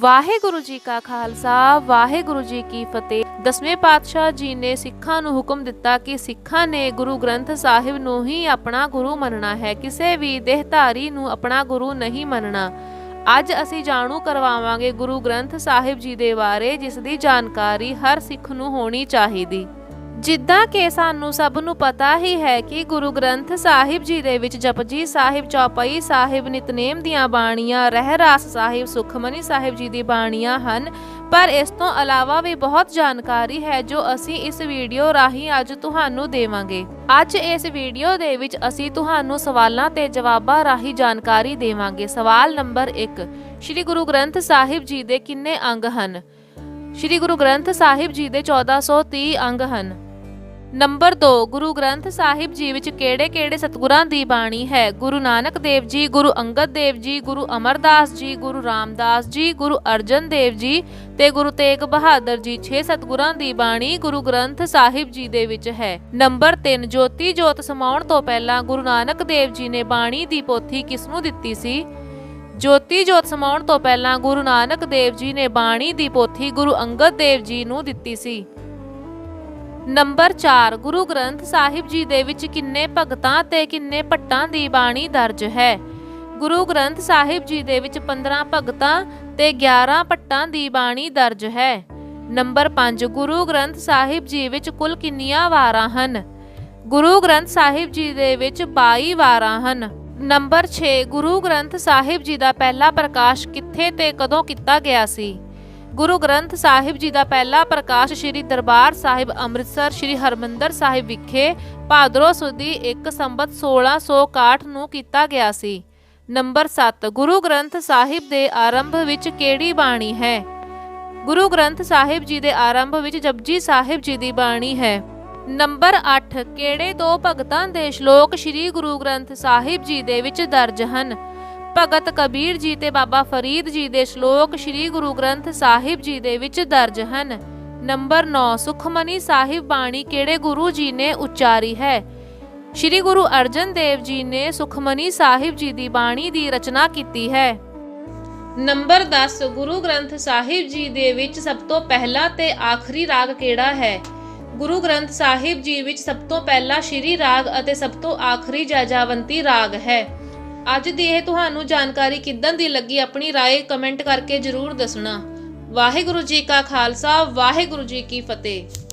ਵਾਹਿਗੁਰੂ ਜੀ ਕਾ ਖਾਲਸਾ, ਵਾਹਿਗੁਰੂ ਜੀ ਕੀ ਫਤਿਹ। ਦਸਵੇਂ ਪਾਤਸ਼ਾਹ ਜੀ ਨੇ ਸਿੱਖਾਂ ਨੂੰ ਹੁਕਮ ਦਿੱਤਾ ਕਿ ਸਿੱਖਾਂ ਨੇ ਗੁਰੂ ਗ੍ਰੰਥ ਸਾਹਿਬ ਨੂੰ ਹੀ ਆਪਣਾ ਗੁਰੂ ਮੰਨਣਾ ਹੈ। ਕਿਸੇ ਵੀ ਦੇਹਧਾਰੀ ਨੂੰ ਆਪਣਾ ਗੁਰੂ ਨਹੀਂ ਮੰਨਣਾ। ਅੱਜ ਅਸੀਂ ਜਾਣੂ ਕਰਵਾਵਾਂਗੇ ਗੁਰੂ ਗ੍ਰੰਥ ਸਾਹਿਬ ਜੀ ਦੇ ਬਾਰੇ, ਜਿਸ ਦੀ ਜਾਣਕਾਰੀ ਹਰ ਸਿੱਖ ਨੂੰ ਹੋਣੀ ਚਾਹੀਦੀ। ਜਿੱਦਾਂ ਕਿ ਸਾਨੂੰ ਸਭ ਨੂੰ ਪਤਾ ਹੀ ਹੈ ਕਿ ਗੁਰੂ ਗ੍ਰੰਥ ਸਾਹਿਬ ਜੀ ਦੇ ਵਿੱਚ ਜਪਜੀ ਸਾਹਿਬ, ਚੌਪਈ ਸਾਹਿਬ, ਨਿਤਨੇਮ ਦੀਆਂ ਬਾਣੀਆਂ, ਰਹਿਰਾਸ ਸਾਹਿਬ, ਸੁਖਮਨੀ ਸਾਹਿਬ ਜੀ ਦੀ ਬਾਣੀਆਂ ਹਨ। ਪਰ ਇਸ ਤੋਂ ਇਲਾਵਾ ਵੀ ਬਹੁਤ ਜਾਣਕਾਰੀ ਹੈ ਜੋ ਅਸੀਂ ਇਸ ਵੀਡੀਓ ਰਾਹੀਂ ਅੱਜ ਤੁਹਾਨੂੰ ਦੇਵਾਂਗੇ। ਅੱਜ ਇਸ ਵੀਡੀਓ ਦੇ ਵਿੱਚ ਅਸੀਂ ਤੁਹਾਨੂੰ ਸਵਾਲਾਂ ਤੇ ਜਵਾਬਾਂ ਰਾਹੀਂ ਜਾਣਕਾਰੀ ਦੇਵਾਂਗੇ। ਸਵਾਲ ਨੰਬਰ 1 ਸ੍ਰੀ ਗੁਰੂ ਗ੍ਰੰਥ ਸਾਹਿਬ ਜੀ ਦੇ ਕਿੰਨੇ ਅੰਗ ਹਨ? ਸ੍ਰੀ ਗੁਰੂ ਗ੍ਰੰਥ ਸਾਹਿਬ ਜੀ ਦੇ 1430 ਅੰਗ ਹਨ। ਨੰਬਰ 2 ਗੁਰੂ ਗ੍ਰੰਥ ਸਾਹਿਬ ਜੀ ਵਿੱਚ ਕਿਹੜੇ-ਕਿਹੜੇ ਸਤਿਗੁਰਾਂ ਦੀ ਬਾਣੀ ਹੈ? ਗੁਰੂ ਨਾਨਕ ਦੇਵ ਜੀ, ਗੁਰੂ ਅੰਗਦ ਦੇਵ ਜੀ, ਗੁਰੂ ਅਮਰਦਾਸ ਜੀ, ਗੁਰੂ ਰਾਮਦਾਸ ਜੀ, ਗੁਰੂ ਅਰਜਨ ਦੇਵ ਜੀ ਤੇ ਗੁਰੂ ਤੇਗ ਬਹਾਦਰ ਜੀ। 6 ਸਤਿਗੁਰਾਂ ਦੀ ਬਾਣੀ ਗੁਰੂ ਗ੍ਰੰਥ ਸਾਹਿਬ ਜੀ ਦੇ ਵਿੱਚ ਹੈ। ਨੰਬਰ 3 ਜੋਤੀ ਜੋਤ ਸਮਾਉਣ ਤੋਂ ਪਹਿਲਾਂ ਗੁਰੂ ਨਾਨਕ ਦੇਵ ਜੀ ਨੇ ਬਾਣੀ ਦੀ ਪੋਥੀ ਕਿਸ ਨੂੰ ਦਿੱਤੀ ਸੀ? ਜੋਤੀ ਜੋਤ ਸਮਾਉਣ ਤੋਂ ਪਹਿਲਾਂ ਗੁਰੂ ਨਾਨਕ ਦੇਵ ਜੀ ਨੇ ਬਾਣੀ ਦੀ ਪੋਥੀ ਗੁਰੂ ਅੰਗਦ ਦੇਵ ਜੀ ਨੂੰ ਦਿੱਤੀ ਸੀ। ਨੰਬਰ 4 ਗੁਰੂ ਗ੍ਰੰਥ ਸਾਹਿਬ ਜੀ ਦੇ ਵਿੱਚ ਕਿੰਨੇ ਭਗਤਾਂ ਤੇ ਕਿੰਨੇ ਭੱਟਾਂ ਦੀ ਬਾਣੀ ਦਰਜ ਹੈ? ਗੁਰੂ ਗ੍ਰੰਥ ਸਾਹਿਬ ਜੀ ਦੇ ਵਿੱਚ 15 ਭਗਤਾਂ ਤੇ 11 ਭੱਟਾਂ ਦੀ ਬਾਣੀ ਦਰਜ ਹੈ। ਨੰਬਰ 5 ਗੁਰੂ ਗ੍ਰੰਥ ਸਾਹਿਬ ਜੀ ਵਿੱਚ ਕੁੱਲ ਕਿੰਨੀਆਂ ਵਾਰਾਂ ਹਨ? ਗੁਰੂ ਗ੍ਰੰਥ ਸਾਹਿਬ ਜੀ ਦੇ ਵਿੱਚ 22 ਵਾਰਾਂ ਹਨ। ਨੰਬਰ 6 ਗੁਰੂ ਗ੍ਰੰਥ ਸਾਹਿਬ ਜੀ ਦਾ ਪਹਿਲਾ ਪ੍ਰਕਾਸ਼ ਕਿੱਥੇ ਤੇ ਕਦੋਂ ਕੀਤਾ ਗਿਆ ਸੀ? ਗੁਰੂ ਗ੍ਰੰਥ ਸਾਹਿਬ ਜੀ ਦਾ ਪਹਿਲਾ ਪ੍ਰਕਾਸ਼ ਸ੍ਰੀ ਦਰਬਾਰ ਸਾਹਿਬ ਅੰਮ੍ਰਿਤਸਰ ਸ੍ਰੀ ਹਰਮੰਦਰ ਸਾਹਿਬ ਵਿਖੇ ਭਾਦਰੋਂ ਸੁਦੀ 1 ਸੰਬਤ 1661 ਨੂੰ ਕੀਤਾ ਗਿਆ ਸੀ। ਨੰਬਰ 7 ਗੁਰੂ ਗ੍ਰੰਥ ਸਾਹਿਬ ਦੇ ਆਰੰਭ ਵਿੱਚ ਕਿਹੜੀ ਬਾਣੀ ਹੈ? ਗੁਰੂ ਗ੍ਰੰਥ ਸਾਹਿਬ ਜੀ ਦੇ ਆਰੰਭ ਵਿੱਚ ਜਪਜੀ ਸਾਹਿਬ ਜੀ ਦੀ ਬਾਣੀ ਹੈ। ਨੰਬਰ 8 ਕਿਹੜੇ ਦੋ ਭਗਤਾਂ ਦੇ ਸ਼ਲੋਕ ਸ੍ਰੀ ਗੁਰੂ ਗ੍ਰੰਥ ਸਾਹਿਬ ਜੀ ਦੇ ਵਿੱਚ ਦਰਜ ਹਨ? ਭਗਤ ਕਬੀਰ ਜੀ ਤੇ ਬਾਬਾ ਫਰੀਦ ਜੀ ਦੇ ਸ਼ਲੋਕ ਸ੍ਰੀ ਗੁਰੂ ਗ੍ਰੰਥ ਸਾਹਿਬ ਜੀ ਦੇ ਵਿੱਚ ਦਰਜ ਹਨ। ਨੰਬਰ 9 ਸੁਖਮਨੀ ਸਾਹਿਬ ਬਾਣੀ ਕਿਹੜੇ ਗੁਰੂ ਜੀ ਨੇ ਉਚਾਰੀ ਹੈ? ਸ੍ਰੀ ਗੁਰੂ ਅਰਜਨ ਦੇਵ ਜੀ ਨੇ ਸੁਖਮਨੀ ਸਾਹਿਬ ਜੀ ਦੀ ਬਾਣੀ ਦੀ ਰਚਨਾ ਕੀਤੀ ਹੈ। ਨੰਬਰ 10 ਗੁਰੂ ਗ੍ਰੰਥ ਸਾਹਿਬ ਜੀ ਦੇ ਵਿੱਚ ਸਭ ਤੋਂ ਪਹਿਲਾ ਤੇ ਆਖਰੀ ਰਾਗ ਕਿਹੜਾ ਹੈ? ਗੁਰੂ ਗ੍ਰੰਥ ਸਾਹਿਬ ਜੀ ਵਿੱਚ ਸਭ ਤੋਂ ਪਹਿਲਾ ਸ਼੍ਰੀ ਰਾਗ ਅਤੇ ਸਭ ਤੋਂ ਆਖਰੀ ਜੈਜਾਵੰਤੀ ਰਾਗ ਹੈ। ਅੱਜ ਦੀ ਇਹ ਤੁਹਾਨੂੰ ਜਾਣਕਾਰੀ ਕਿੱਦਾਂ ਦੀ ਲੱਗੀ ਆਪਣੀ رائے ਕਮੈਂਟ ਕਰਕੇ ਜਰੂਰ ਦੱਸਣਾ ਵਾਹਿਗੁਰੂ ਜੀ ਕਾ ਖਾਲਸਾ ਵਾਹਿਗੁਰੂ ਜੀ ਕੀ ਫਤਿਹ